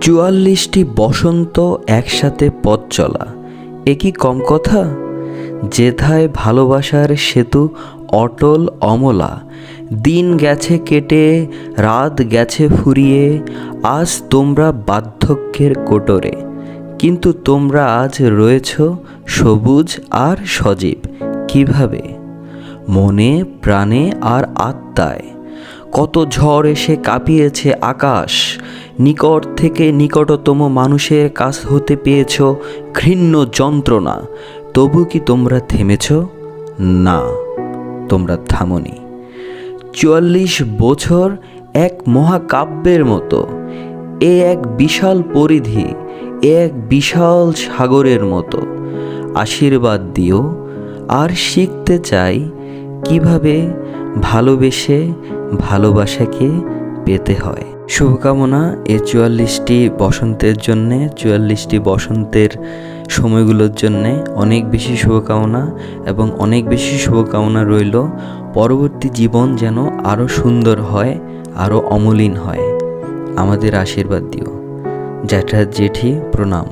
চুয়াল্লিশটি বসন্ত একসাথে পথ চলা। এ কি কম কথা? যেথায় ভালোবাসার সেতু অটল অমলা। দিন গেছে কেটে, রাত গেছে ফুরিয়ে, আজ তোমরা বার্ধক্যের কোটরে। কিন্তু তোমরা আজ রয়েছ সবুজ আর সজীব, কীভাবে? মনে, প্রাণে আর আত্মায়। কত ঝড় এসে কাঁপিয়েছে আকাশ নিকট থেকে নিকটতম মানুষের কাছ হতে পেয়েছ ঘৃণ্য যন্ত্রণা। তবু কি তোমরা থেমেছ? না, তোমরা থামনি। চুয়াল্লিশ বছর এক মহাকাব্যের মতো, এ এক বিশাল পরিধি, এ এক বিশাল সাগরের মতো। আশীর্বাদ দিও, আর শিখতে চাই কীভাবে ভালোবেসে ভালোবাসাকে পেতে হয়। শুভকামনা এ চুয়াল্লিশটি বসন্তের জন্যে, চুয়াল্লিশটি বসন্তের সময়গুলোর জন্যে অনেক বেশি শুভকামনা এবং অনেক বেশি শুভকামনা রইল। পরবর্তী জীবন যেন আরও সুন্দর হয় আরও অমলিন হয়। আমাদের আশীর্বাদ দিও। জ্যাঠা জেঠি প্রণাম।